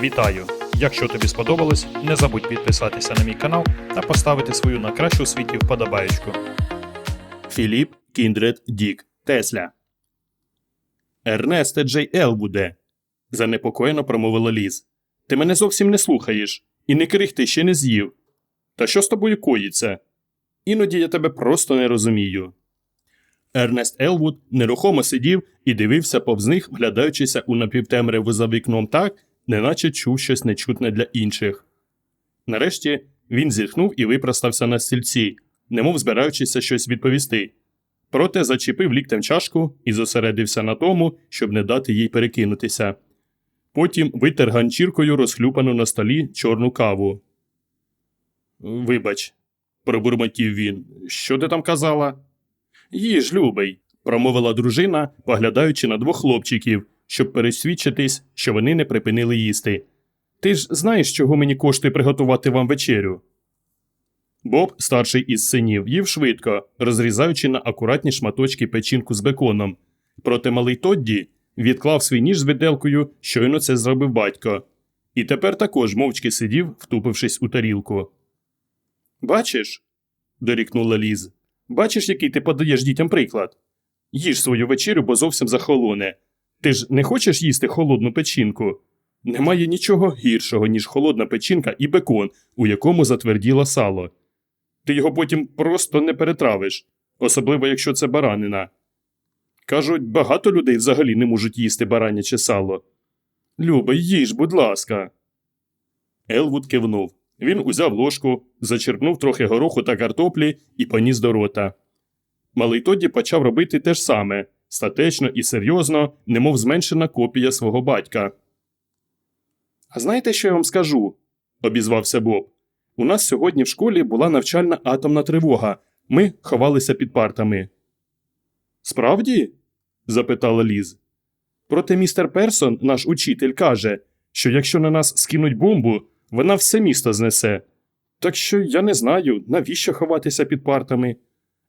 Вітаю! Якщо тобі сподобалось, не забудь підписатися на мій канал та поставити свою на кращу у світі вподобаєчку. Філіп Кіндред Дік Тесля. Ернесте Джей Елвуде. занепокоєно промовила Ліз. Ти мене зовсім не слухаєш, і не крихти ще не з'їв. Та що з тобою коїться? Іноді я тебе просто не розумію. Ернест Елвуд нерухомо сидів і дивився повз них, вглядаючися у напівтемряву за вікном так, неначе чув щось нечутне для інших. Нарешті він зітхнув і випростався на стільці, немов збираючися щось відповісти. Проте зачепив ліктем чашку і зосередився на тому, щоб не дати їй перекинутися. Потім витер ганчіркою розхлюпану на столі чорну каву. Вибач, пробурмотів він. Що ти там казала? Їж, любий, промовила дружина, поглядаючи на двох хлопчиків, щоб пересвідчитись, що вони не припинили їсти. Ти ж знаєш, чого мені коштує приготувати вам вечерю? Боб, старший із синів, їв швидко, розрізаючи на акуратні шматочки печінку з беконом. Проте малий Тодді відклав свій ніж з виделкою, щойно це зробив батько. І тепер також мовчки сидів, втупившись у тарілку. Бачиш? дорікнула Ліз. Бачиш, який ти подаєш дітям приклад? Їж свою вечерю, бо зовсім захолоне. Ти ж не хочеш їсти холодну печінку? Немає нічого гіршого, ніж холодна печінка і бекон, у якому затверділо сало. Ти його потім просто не перетравиш, особливо якщо це баранина. Кажуть, багато людей взагалі не можуть їсти бараняче сало. Люба, їж, будь ласка. Елвуд кивнув. Він узяв ложку, зачерпнув трохи гороху та картоплі і поніс до рота. Малий Тодді почав робити те ж саме статечно і серйозно, немов зменшена копія свого батька. А знаєте, що я вам скажу? обізвався Боб. У нас сьогодні в школі була навчальна атомна тривога. Ми ховалися під партами. Справді? запитала Ліз. Проте містер Персон, наш учитель, каже, що якщо на нас скинуть бомбу, вона все місто знесе. Так що я не знаю, навіщо ховатися під партами.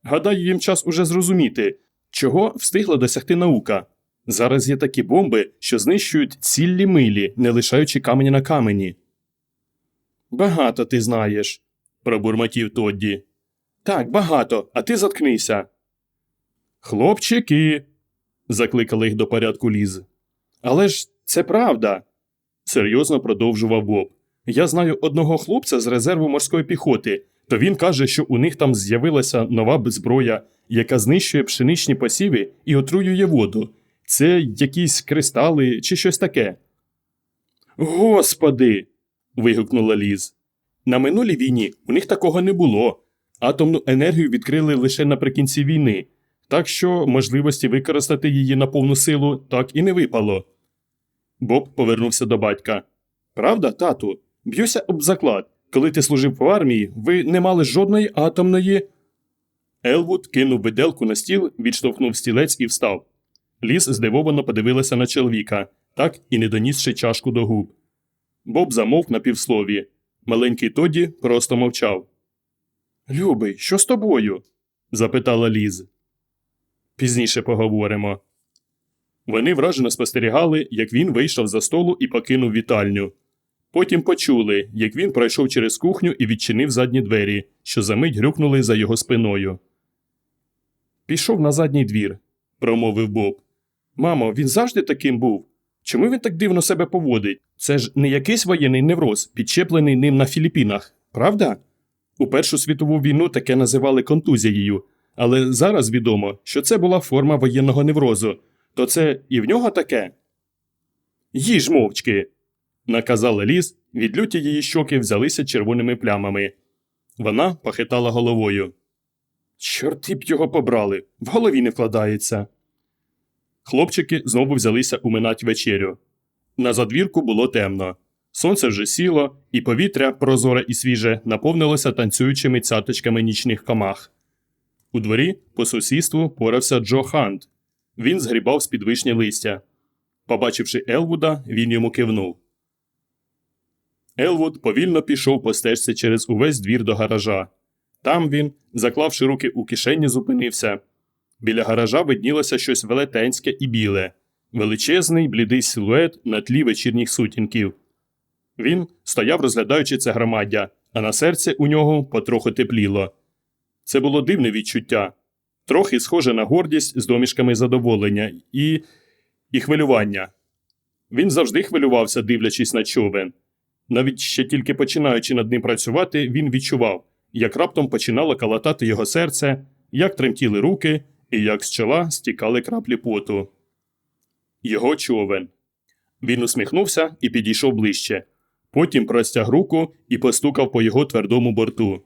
Гадаю, їм час уже зрозуміти, чого встигла досягти наука. Зараз є такі бомби, що знищують ціллі милі, не лишаючи камені на камені. Багато ти знаєш, пробурмотів Тодді. Так, багато, а ти заткнися. Хлопчики. закликали їх до порядку ліз. Але ж це правда, серйозно продовжував Боб. Я знаю одного хлопця з резерву морської піхоти, то він каже, що у них там з'явилася нова зброя, яка знищує пшеничні посіви і отруює воду. Це якісь кристали чи щось таке. Господи. вигукнула Ліз. На минулій війні у них такого не було. Атомну енергію відкрили лише наприкінці війни, так що можливості використати її на повну силу так і не випало. Боб повернувся до батька. Правда, тату? Б'юся об заклад. Коли ти служив в армії, ви не мали жодної атомної. Елвуд кинув виделку на стіл, відштовхнув стілець і встав. Ліс здивовано подивилася на чоловіка, так і не донісши чашку до губ. Боб замовк на півслові. Маленький Тоді просто мовчав. Любий, що з тобою? запитала Ліз. Пізніше поговоримо. Вони вражено спостерігали, як він вийшов за столу і покинув вітальню. Потім почули, як він пройшов через кухню і відчинив задні двері, що за мить грюкнули за його спиною. Пішов на задній двір, промовив Боб. Мамо, він завжди таким був. Чому він так дивно себе поводить? Це ж не якийсь воєнний невроз, підчеплений ним на Філіппінах, правда? У Першу світову війну таке називали контузією, але зараз відомо, що це була форма воєнного неврозу. То це і в нього таке? Їж мовчки, наказала ліс, від люті її щоки взялися червоними плямами. Вона похитала головою. Чорти б його побрали, в голові не вкладається. Хлопчики знову взялися уминать вечерю. На задвірку було темно. Сонце вже сіло, і повітря, прозоре і свіже, наповнилося танцюючими цяточками нічних комах. У дворі по сусідству порався Джо Хант. Він згрібав з під вишні листя. Побачивши Елвуда, він йому кивнув. Елвуд повільно пішов по стежці через увесь двір до гаража. Там він, заклавши руки у кишені, зупинився. Біля гаража виднілося щось велетенське і біле, величезний блідий силует на тлі вечірніх сутінків. Він стояв, розглядаючи це громаддя, а на серці у нього потроху тепліло. Це було дивне відчуття, трохи схоже на гордість з домішками задоволення і, і хвилювання. Він завжди хвилювався, дивлячись на човен. Навіть ще тільки починаючи над ним працювати, він відчував, як раптом починало калатати його серце, як тремтіли руки і як з чола стікали краплі поту. Його човен. Він усміхнувся і підійшов ближче. Потім простяг руку і постукав по його твердому борту.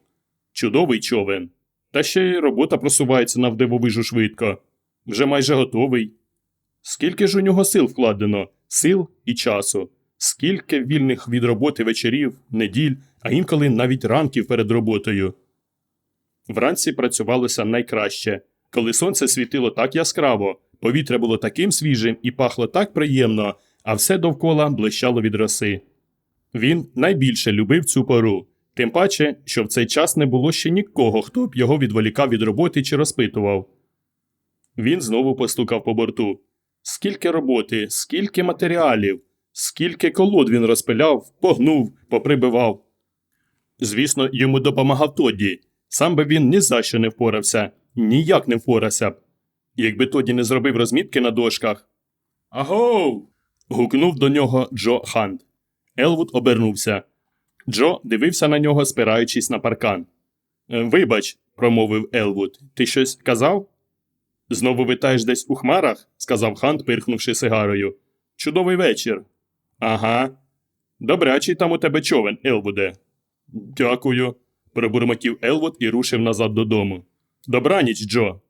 Чудовий човен. Та ще й робота просувається навдивовижу швидко. Вже майже готовий. Скільки ж у нього сил вкладено, сил і часу, скільки вільних від роботи вечорів, неділь, а інколи навіть ранків перед роботою. Вранці працювалося найкраще, коли сонце світило так яскраво, повітря було таким свіжим і пахло так приємно, а все довкола блищало від роси. Він найбільше любив цю пору, тим паче, що в цей час не було ще нікого, хто б його відволікав від роботи чи розпитував. Він знову постукав по борту. Скільки роботи, скільки матеріалів, скільки колод він розпиляв, погнув, поприбивав. Звісно, йому допомагав Тодді. Сам би він ні за що не впорався, ніяк не впорався б. Якби Тодді не зробив розмітки на дошках. Агоу. гукнув до нього Джо Хант. Елвуд обернувся. Джо дивився на нього, спираючись на паркан. «Е, Вибач, промовив Елвуд, ти щось казав? Знову витаєш десь у хмарах? сказав Хант, пирхнувши сигарою. Чудовий вечір. Ага. Добрячий там у тебе човен, Елвуде. Дякую, пробурмотів Елвуд і рушив назад додому. Добраніч, Джо.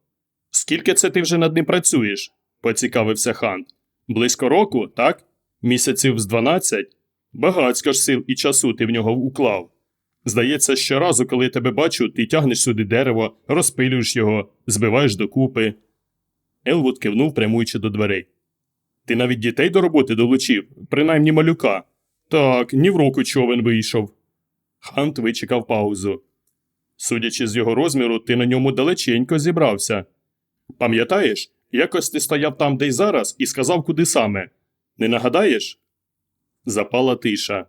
Скільки це ти вже над ним працюєш? поцікавився Хант. Близько року, так? Місяців з дванадцять? Багацько ж сил і часу ти в нього уклав. Здається, щоразу, коли тебе бачу, ти тягнеш сюди дерево, розпилюєш його, збиваєш докупи. Елвуд кивнув, прямуючи до дверей. Ти навіть дітей до роботи долучив, принаймні малюка. Так, ні в року човен вийшов. Хант вичекав паузу. Судячи з його розміру, ти на ньому далеченько зібрався. Пам'ятаєш, якось ти стояв там, де й зараз, і сказав, куди саме. Не нагадаєш? Запала тиша.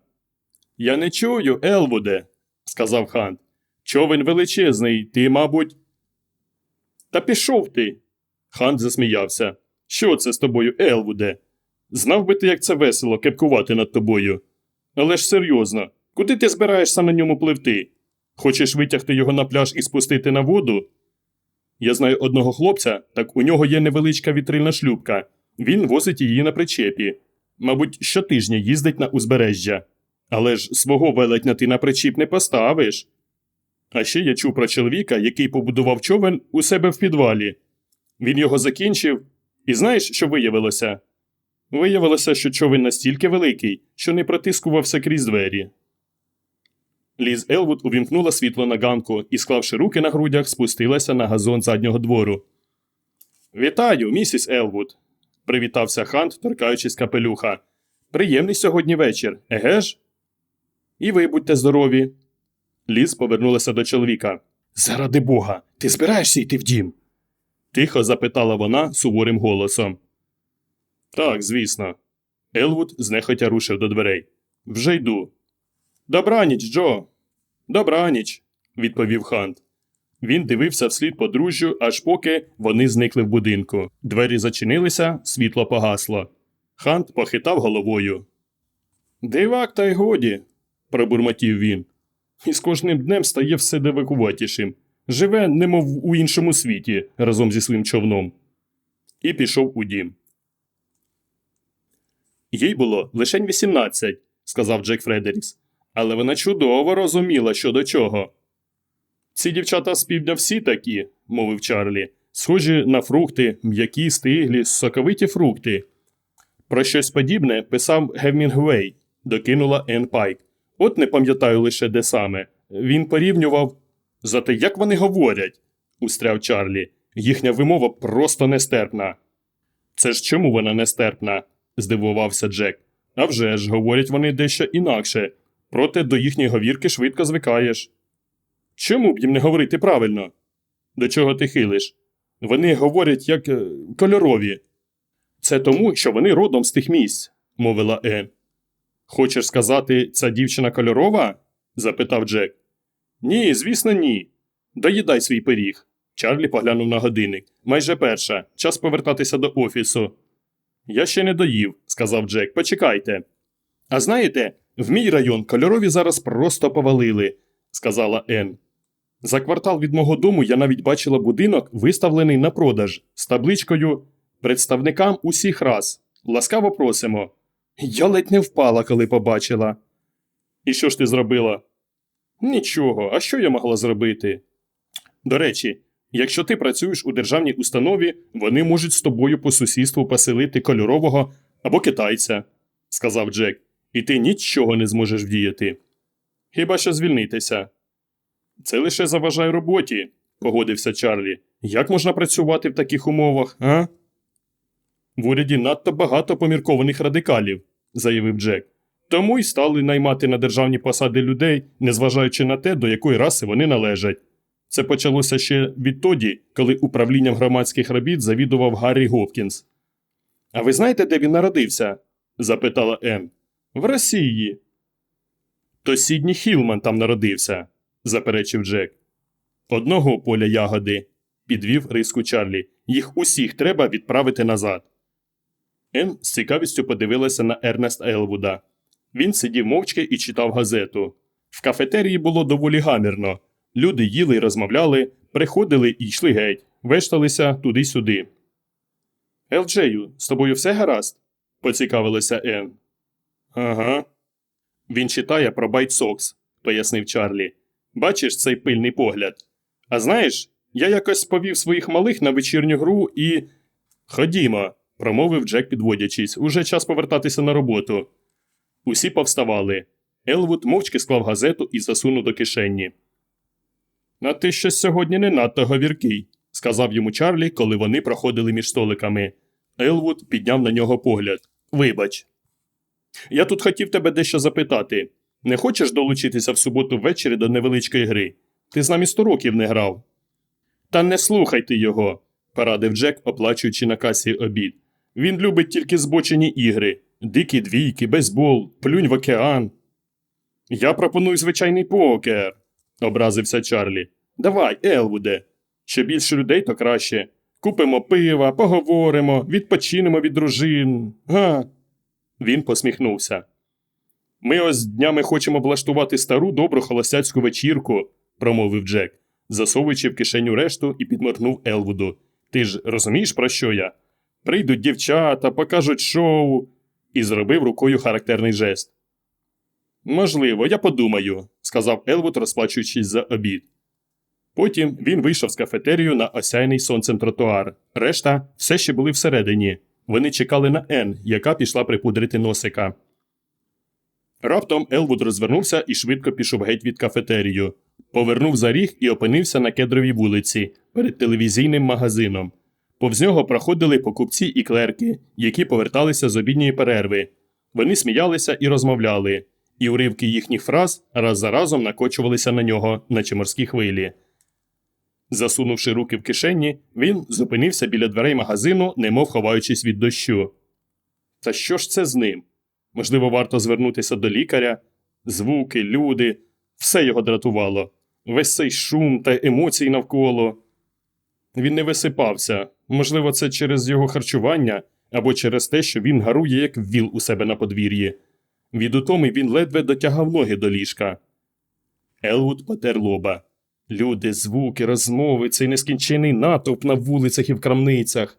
Я не чую, Елвуде, сказав Хант. Човен величезний, ти, мабуть. Та пішов ти. Хант засміявся. Що це з тобою, Елвуде? Знав би ти, як це весело кепкувати над тобою. Але ж серйозно, куди ти збираєшся на ньому пливти? Хочеш витягти його на пляж і спустити на воду? Я знаю одного хлопця, так у нього є невеличка вітрильна шлюпка. Він возить її на причепі. Мабуть, щотижня їздить на узбережжя. Але ж свого велетня ти на причіп не поставиш. А ще я чув про чоловіка, який побудував човен у себе в підвалі. Він його закінчив, і знаєш, що виявилося? Виявилося, що човен настільки великий, що не протискувався крізь двері. Ліз Елвуд увімкнула світло на ганку і, склавши руки на грудях, спустилася на газон заднього двору. Вітаю, місіс Елвуд, привітався Хант, торкаючись капелюха. Приємний сьогодні вечір, еге ж? І ви будьте здорові. Ліз повернулася до чоловіка. Заради бога, ти збираєшся йти в дім? Тихо запитала вона суворим голосом. Так, звісно. Елвуд знехотя рушив до дверей. Вже йду. Добраніч, Джо. Добраніч, відповів Хант. Він дивився вслід подружжю, аж поки вони зникли в будинку. Двері зачинилися, світло погасло. Хант похитав головою. Дивак, та й годі, пробурмотів він. І з кожним днем стає все дивакуватішим. Живе, немов у іншому світі, разом зі своїм човном. І пішов у дім. Їй було лише 18, сказав Джек Фредерікс, але вона чудово розуміла, що до чого. Ці дівчата з півдня всі такі, мовив Чарлі, схожі на фрукти, м'які, стиглі, соковиті фрукти. Про щось подібне писав Гемінгвей, докинула Енн Пайк. От не пам'ятаю лише де саме. Він порівнював. Зате як вони говорять, устряв Чарлі. Їхня вимова просто нестерпна. Це ж чому вона нестерпна? здивувався Джек. «А вже ж, говорять вони дещо інакше, проте до їхньої говірки швидко звикаєш. Чому б їм не говорити правильно? До чого ти хилиш? Вони говорять як е, кольорові. Це тому, що вони родом з тих місць, мовила Ен. Хочеш сказати, ця дівчина кольорова? запитав Джек. Ні, звісно, ні. Доїдай свій пиріг. Чарлі поглянув на годинник. Майже перша. Час повертатися до офісу. Я ще не доїв, сказав Джек. Почекайте. А знаєте, в мій район кольорові зараз просто повалили, сказала Ен. За квартал від мого дому я навіть бачила будинок, виставлений на продаж з табличкою Представникам усіх рас. Ласкаво просимо. Я ледь не впала, коли побачила. І що ж ти зробила? Нічого, а що я могла зробити? До речі, якщо ти працюєш у державній установі, вони можуть з тобою по сусідству поселити кольорового або китайця, сказав Джек, і ти нічого не зможеш вдіяти. Хіба що звільнитися. Це лише заважає роботі, погодився Чарлі. Як можна працювати в таких умовах, а? В уряді надто багато поміркованих радикалів, заявив Джек. Тому й стали наймати на державні посади людей, незважаючи на те, до якої раси вони належать. Це почалося ще відтоді, коли управлінням громадських робіт завідував Гаррі Гопкінс. А ви знаєте, де він народився? запитала Ен. В Росії. То Сідні Хілман там народився, заперечив Джек. Одного поля ягоди, підвів риску Чарлі. Їх усіх треба відправити назад. Ен з цікавістю подивилася на Ернеста Елвуда. Він сидів мовчки і читав газету. В кафетерії було доволі гамірно. Люди їли й розмовляли, приходили і йшли геть, вешталися туди-сюди. Елджею, з тобою все гаразд? поцікавилася Ен. Ага. Він читає про Байт Сокс, пояснив Чарлі. Бачиш цей пильний погляд. А знаєш, я якось повів своїх малих на вечірню гру і. Ходімо, промовив Джек, підводячись. Уже час повертатися на роботу. Усі повставали. Елвуд мовчки склав газету і засунув до кишені. А ти щось сьогодні не надто говіркий, сказав йому Чарлі, коли вони проходили між столиками. Елвуд підняв на нього погляд. Вибач. Я тут хотів тебе дещо запитати. Не хочеш долучитися в суботу ввечері до невеличкої гри? Ти з нами сто років не грав. Та не слухайте його, порадив Джек, оплачуючи на касі обід. Він любить тільки збочені ігри, дикі двійки, бейсбол, плюнь в океан. Я пропоную звичайний покер, образився Чарлі. Давай, Елвуде. Що більше людей, то краще. Купимо пива, поговоримо, відпочинемо від дружин. Га. Він посміхнувся. Ми ось днями хочемо влаштувати стару добру холостяцьку вечірку, промовив Джек, засовуючи в кишеню решту і підморгнув Елвуду. Ти ж розумієш, про що я? Прийдуть дівчата, покажуть шоу, і зробив рукою характерний жест. Можливо, я подумаю, сказав Елвуд, розплачуючись за обід. Потім він вийшов з кафетерію на осяйний сонцем тротуар. Решта все ще були всередині. Вони чекали на Ен, яка пішла припудрити носика. Раптом Елвуд розвернувся і швидко пішов геть від кафетерію. Повернув за ріг і опинився на кедровій вулиці перед телевізійним магазином. Повз нього проходили покупці і клерки, які поверталися з обідньої перерви. Вони сміялися і розмовляли, і уривки їхніх фраз раз за разом накочувалися на нього, наче морські хвилі. Засунувши руки в кишені, він зупинився біля дверей магазину, немов ховаючись від дощу. Та що ж це з ним? Можливо, варто звернутися до лікаря? Звуки, люди, все його дратувало. Весь цей шум та емоції навколо. Він не висипався. Можливо, це через його харчування або через те, що він гарує, як віл у себе на подвір'ї. Від утоми він ледве дотягав ноги до ліжка. Елвуд потер лоба. Люди, звуки, розмови, цей нескінчений натовп на вулицях і в крамницях.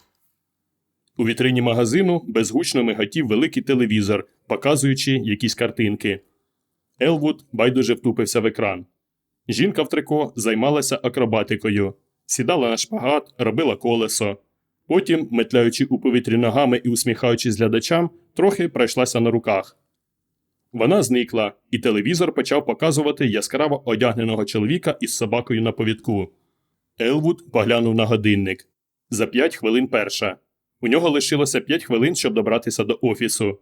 У вітрині магазину безгучно миготів великий телевізор, показуючи якісь картинки. Елвуд байдуже втупився в екран. Жінка в трико займалася акробатикою, сідала на шпагат, робила колесо. Потім, метляючи у повітрі ногами і усміхаючись глядачам, трохи пройшлася на руках. Вона зникла, і телевізор почав показувати яскраво одягненого чоловіка із собакою на повідку. Елвуд поглянув на годинник. За п'ять хвилин перша. У нього лишилося п'ять хвилин, щоб добратися до офісу.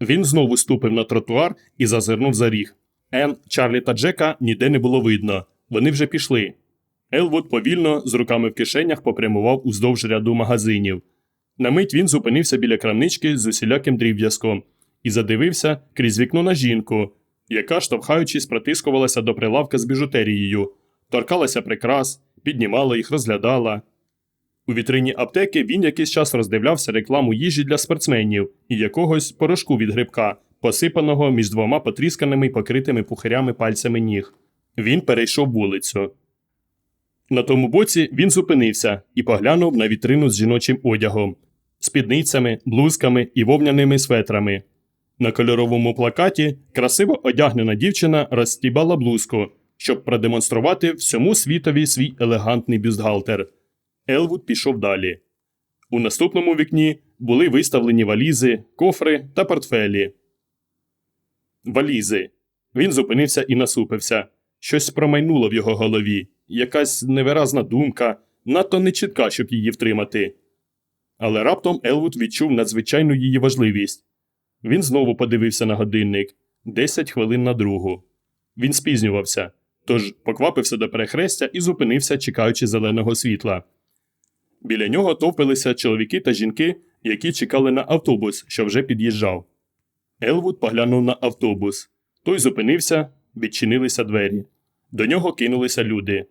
Він знову ступив на тротуар і зазирнув за ріг. Ен, Чарлі та Джека ніде не було видно. Вони вже пішли. Елвуд повільно, з руками в кишенях, попрямував уздовж ряду магазинів. На мить він зупинився біля крамнички з усіляким дріб'язком і задивився крізь вікно на жінку, яка, штовхаючись, протискувалася до прилавка з біжутерією, торкалася прикрас, піднімала їх, розглядала. У вітрині аптеки він якийсь час роздивлявся рекламу їжі для спортсменів і якогось порошку від грибка, посипаного між двома потрісканими й покритими пухирями пальцями ніг. Він перейшов вулицю. На тому боці він зупинився і поглянув на вітрину з жіночим одягом, спідницями, блузками і вовняними светрами. На кольоровому плакаті красиво одягнена дівчина розстібала блузку, щоб продемонструвати всьому світові свій елегантний бюстгальтер. Елвуд пішов далі. У наступному вікні були виставлені валізи, кофри та портфелі. Валізи. Він зупинився і насупився. Щось промайнуло в його голові, якась невиразна думка, надто нечітка, щоб її втримати. Але раптом Елвуд відчув надзвичайну її важливість. Він знову подивився на годинник десять хвилин на другу. Він спізнювався, тож поквапився до перехрестя і зупинився, чекаючи зеленого світла. Біля нього товпилися чоловіки та жінки, які чекали на автобус, що вже під'їжджав. Елвуд поглянув на автобус. Той зупинився, відчинилися двері. До нього кинулися люди.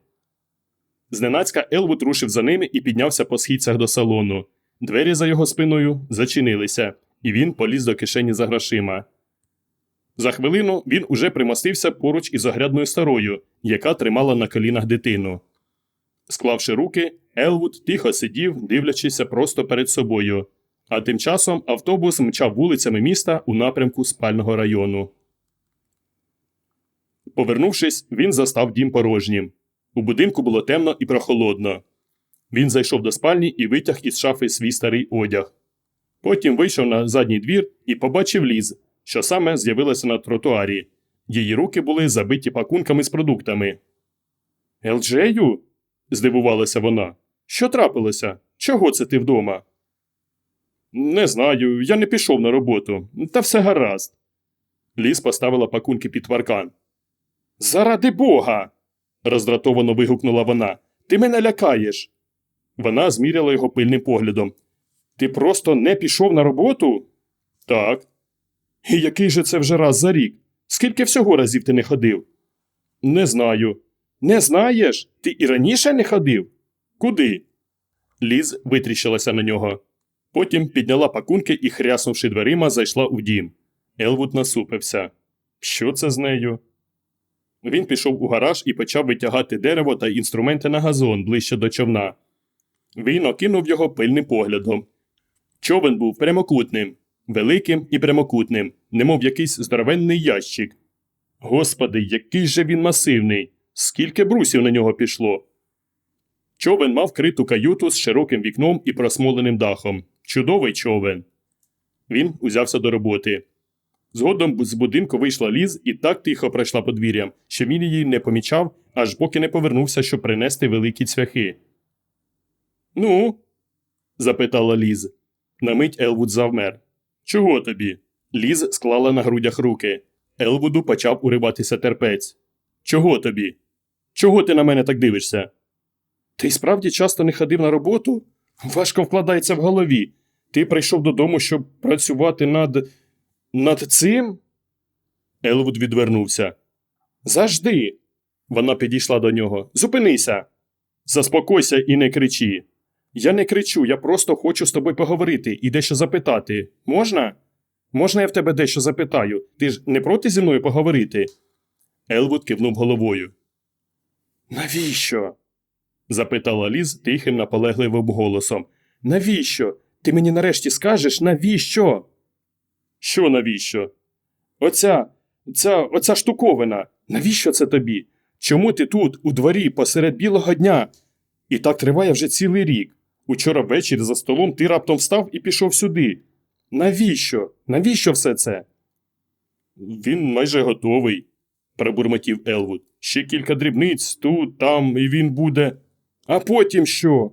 Зненацька Елвуд рушив за ними і піднявся по східцях до салону. Двері за його спиною зачинилися, і він поліз до кишені за грошима. За хвилину він уже примостився поруч із огрядною старою, яка тримала на колінах дитину. Склавши руки, Елвуд тихо сидів, дивлячися просто перед собою. А тим часом автобус мчав вулицями міста у напрямку спального району. Повернувшись, він застав дім порожнім. У будинку було темно і прохолодно. Він зайшов до спальні і витяг із шафи свій старий одяг. Потім вийшов на задній двір і побачив ліз, що саме з'явилася на тротуарі. Її руки були забиті пакунками з продуктами. Елджею? здивувалася вона. Що трапилося? Чого це ти вдома? Не знаю, я не пішов на роботу, та все гаразд. Ліз поставила пакунки під паркан. Заради бога. Роздратовано вигукнула вона. Ти мене лякаєш. Вона зміряла його пильним поглядом. Ти просто не пішов на роботу? Так. І який же це вже раз за рік? Скільки всього разів ти не ходив? Не знаю. Не знаєш? Ти і раніше не ходив? Куди? Ліз витріщилася на нього. Потім підняла пакунки і, хряснувши дверима, зайшла у дім. Елвуд насупився. Що це з нею? Він пішов у гараж і почав витягати дерево та інструменти на газон ближче до човна. Він окинув його пильним поглядом. Човен був прямокутним, великим і прямокутним, немов якийсь здоровенний ящик. Господи, який же він масивний! Скільки брусів на нього пішло. Човен мав криту каюту з широким вікном і просмоленим дахом. Чудовий човен. Він узявся до роботи. Згодом з будинку вийшла ліз і так тихо пройшла подвір'ям, що він її не помічав, аж поки не повернувся, щоб принести великі цвяхи. Ну? запитала Ліз. На мить Елвуд завмер. Чого тобі? Ліз склала на грудях руки. Елвуду почав уриватися терпець. Чого тобі? Чого ти на мене так дивишся? Ти справді часто не ходив на роботу? Важко вкладається в голові. Ти прийшов додому, щоб працювати над. Над цим? Елвуд відвернувся. Завжди. Вона підійшла до нього. Зупинися. Заспокойся і не кричи. Я не кричу, я просто хочу з тобою поговорити і дещо запитати. Можна? Можна я в тебе дещо запитаю? Ти ж не проти зі мною поговорити? Елвуд кивнув головою. Навіщо? запитала Ліз тихим наполегливим голосом. Навіщо? Ти мені нарешті скажеш, навіщо? Що навіщо? Оця, ця, оця штуковина. Навіщо це тобі? Чому ти тут, у дворі, посеред білого дня? І так триває вже цілий рік. Учора ввечері за столом ти раптом встав і пішов сюди. Навіщо? Навіщо все це? Він майже готовий, пробурмотів Елвуд. Ще кілька дрібниць тут, там, і він буде. А потім що?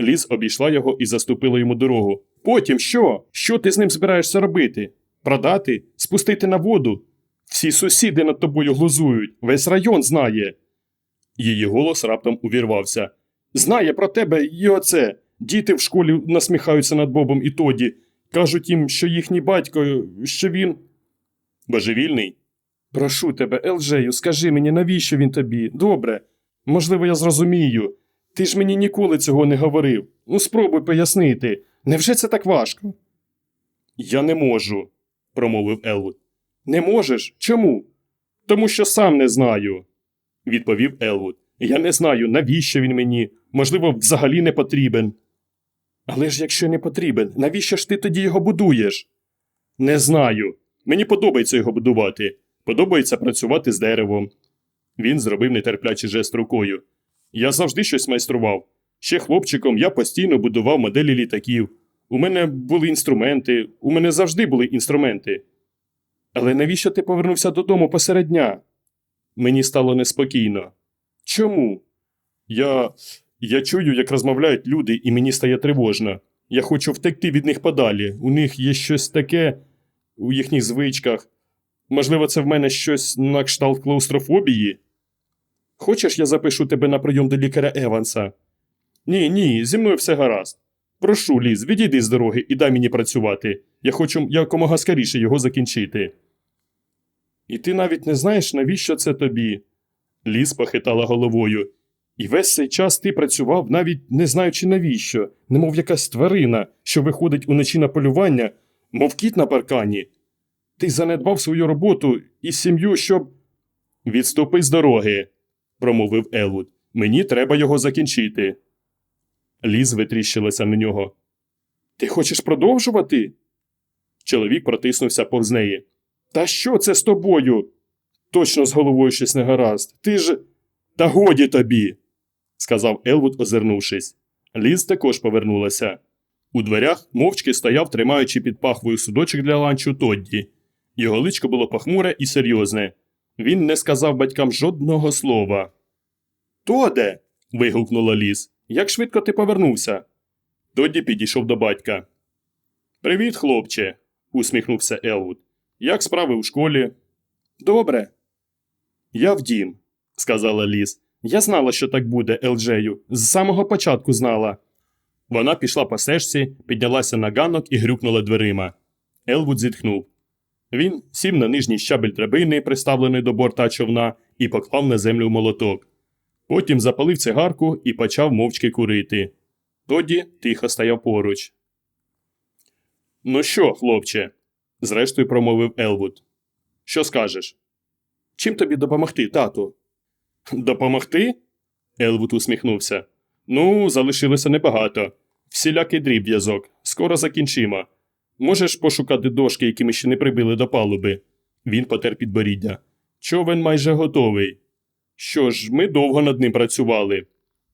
Ліз обійшла його і заступила йому дорогу. Потім що? Що ти з ним збираєшся робити? Продати? Спустити на воду? Всі сусіди над тобою глузують, весь район знає. Її голос раптом увірвався. Знає про тебе і оце. Діти в школі насміхаються над Бобом і тоді. Кажуть їм, що їхній батько, що він. Божевільний? Прошу тебе, Елджею, скажи мені, навіщо він тобі? Добре. Можливо, я зрозумію. Ти ж мені ніколи цього не говорив. Ну, спробуй пояснити. Невже це так важко? Я не можу, промовив Елвуд. Не можеш? Чому? Тому що сам не знаю, відповів Елвуд. Я не знаю, навіщо він мені. Можливо, взагалі не потрібен. Але ж якщо не потрібен, навіщо ж ти тоді його будуєш? Не знаю. Мені подобається його будувати. Подобається працювати з деревом. Він зробив нетерплячий жест рукою. Я завжди щось майстрував. Ще хлопчиком я постійно будував моделі літаків. У мене були інструменти, у мене завжди були інструменти. Але навіщо ти повернувся додому посеред дня? Мені стало неспокійно. Чому? Я. Я чую, як розмовляють люди, і мені стає тривожно. Я хочу втекти від них подалі. У них є щось таке у їхніх звичках. Можливо, це в мене щось на кшталт клаустрофобії? Хочеш, я запишу тебе на прийом до лікаря Еванса? Ні, ні, зі мною все гаразд. Прошу, Ліз, відійди з дороги і дай мені працювати. Я хочу якомога скоріше його закінчити. І ти навіть не знаєш, навіщо це тобі? Ліз похитала головою. І весь цей час ти працював, навіть не знаючи навіщо, немов якась тварина, що виходить уночі на полювання, мов кіт на паркані. Ти занедбав свою роботу і сім'ю, щоб. Відступи з дороги, промовив Елвуд. Мені треба його закінчити. Ліз витріщилася на нього. Ти хочеш продовжувати? Чоловік протиснувся повз неї. Та що це з тобою? Точно з головою щось не гаразд. Ти ж. Та годі тобі, сказав Елвуд, озирнувшись. Ліз також повернулася. У дверях мовчки стояв, тримаючи під пахвою судочок для ланчу Тодді. Його личко було похмуре і серйозне. Він не сказав батькам жодного слова. Тоде. вигукнула Ліз. Як швидко ти повернувся? Тодді підійшов до батька. Привіт, хлопче, усміхнувся Елвуд. Як справи у школі? Добре. Я в дім, сказала Ліз. Я знала, що так буде, Елджею. З самого початку знала. Вона пішла по стежці, піднялася на ганок і грюкнула дверима. Елвуд зітхнув. Він сів на нижній щабель драбини, приставлений до борта човна, і поклав на землю молоток. Потім запалив цигарку і почав мовчки курити. Тоді тихо стояв поруч. Ну що, хлопче? зрештою промовив Елвуд. Що скажеш? Чим тобі допомогти, тату? Допомогти? Елвуд усміхнувся. Ну, залишилося небагато. Всілякий дріб'язок. Скоро закінчимо. Можеш пошукати дошки, які ми ще не прибили до палуби. Він потер підборіддя. Човен майже готовий. Що ж, ми довго над ним працювали.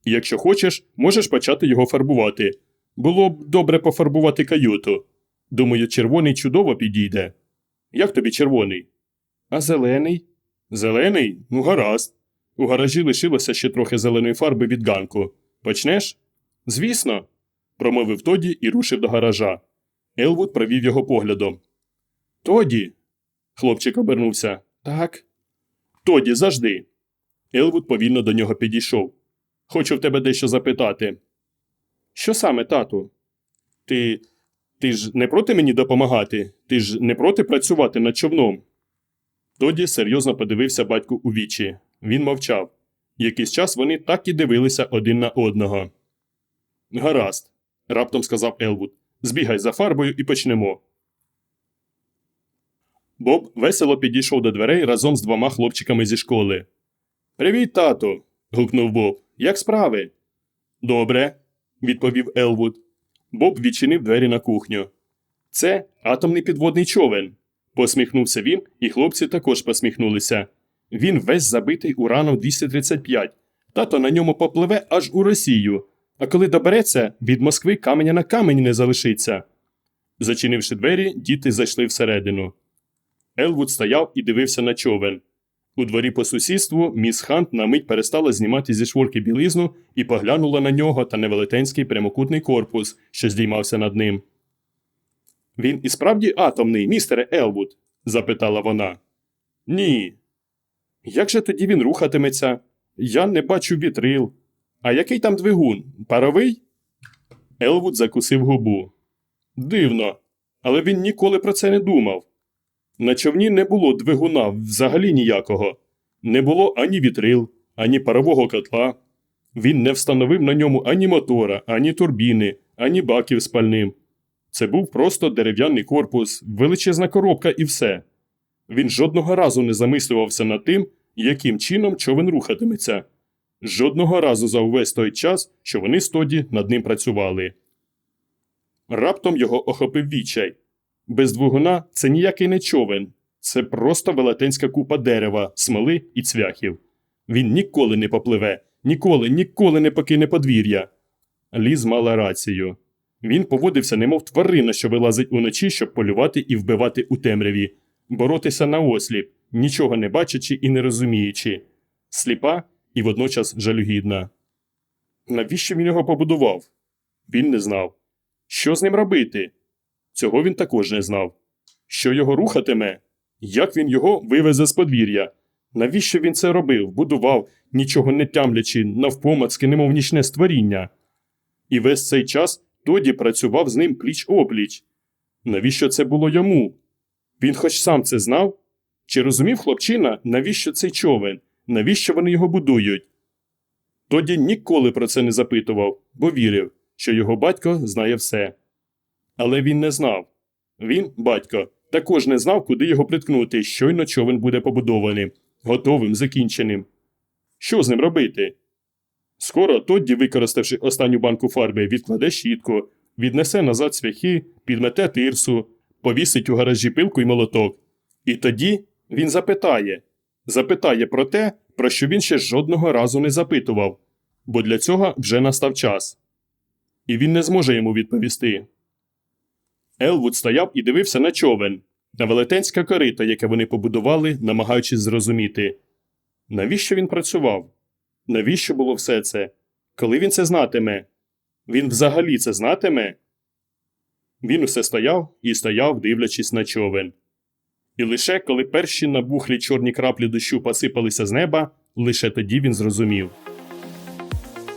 Якщо хочеш, можеш почати його фарбувати. Було б добре пофарбувати каюту. Думаю, червоний чудово підійде. Як тобі червоний? А зелений? Зелений? Ну, гаразд. У гаражі лишилося ще трохи зеленої фарби від ганку. Почнеш? Звісно, промовив Тоді і рушив до гаража. Елвуд провів його поглядом. Тоді. Хлопчик обернувся. Так. Тоді, завжди. Елвуд повільно до нього підійшов. Хочу в тебе дещо запитати. Що саме, тату? Ти. Ти ж не проти мені допомагати? Ти ж не проти працювати над човном? Тоді серйозно подивився батьку у вічі. Він мовчав. Якийсь час вони так і дивилися один на одного. Гаразд, раптом сказав Елвуд. Збігай за фарбою і почнемо. Боб весело підійшов до дверей разом з двома хлопчиками зі школи. Привіт, тату. гукнув Боб. Як справи? Добре, відповів Елвуд. Боб відчинив двері на кухню. Це атомний підводний човен. Посміхнувся він, і хлопці також посміхнулися. Він весь забитий ураном 235. Тато на ньому попливе аж у Росію. А коли добереться, від Москви каменя на камені не залишиться. Зачинивши двері, діти зайшли всередину. Елвуд стояв і дивився на човен. У дворі по сусідству міс Хант на мить перестала знімати зі шворки білизну і поглянула на нього та невелетенський прямокутний корпус, що здіймався над ним. Він і справді атомний, містере Елвуд? запитала вона. Ні. Як же тоді він рухатиметься? Я не бачу вітрил. А який там двигун? Паровий? Елвуд закусив губу. Дивно, Але він ніколи про це не думав. На човні не було двигуна взагалі ніякого. Не було ані вітрил, ані парового котла. Він не встановив на ньому ані мотора, ані турбіни, ані баків з пальним. Це був просто дерев'яний корпус, величезна коробка і все. Він жодного разу не замислювався над тим, яким чином човен рухатиметься. Жодного разу за увесь той час, що вони з Тоді над ним працювали. Раптом його охопив відчай. Без двигуна це ніякий не човен, це просто велетенська купа дерева, смоли і цвяхів. Він ніколи не попливе, ніколи, ніколи не покине подвір'я. Ліз мала рацію. Він поводився, немов тварина, що вилазить уночі, щоб полювати і вбивати у темряві, боротися на осліп, нічого не бачачи і не розуміючи, сліпа і водночас жалюгідна. Навіщо він його побудував? Він не знав. Що з ним робити? Цього він також не знав. Що його рухатиме? Як він його вивезе з подвір'я? Навіщо він це робив, будував, нічого не тямлячи, навпомацки, немов нічне створіння? І весь цей час тоді працював з ним пліч опліч. Навіщо це було йому? Він хоч сам це знав? Чи розумів хлопчина, навіщо цей човен, навіщо вони його будують? Тоді ніколи про це не запитував, бо вірив, що його батько знає все. Але він не знав. Він, батько, також не знав, куди його приткнути, щойно човен буде побудований, готовим, закінченим. Що з ним робити? Скоро Тодді, використавши останню банку фарби, відкладе щітку, віднесе назад цвяхи, підмете тирсу, повісить у гаражі пилку й молоток. І тоді він запитає запитає про те, про що він ще жодного разу не запитував, бо для цього вже настав час. І він не зможе йому відповісти. Елвуд стояв і дивився на човен, на велетенське корито, яке вони побудували, намагаючись зрозуміти. Навіщо він працював? Навіщо було все це? Коли він це знатиме? Він взагалі це знатиме? Він усе стояв і стояв, дивлячись на човен. І лише коли перші набухлі чорні краплі дощу посипалися з неба, лише тоді він зрозумів.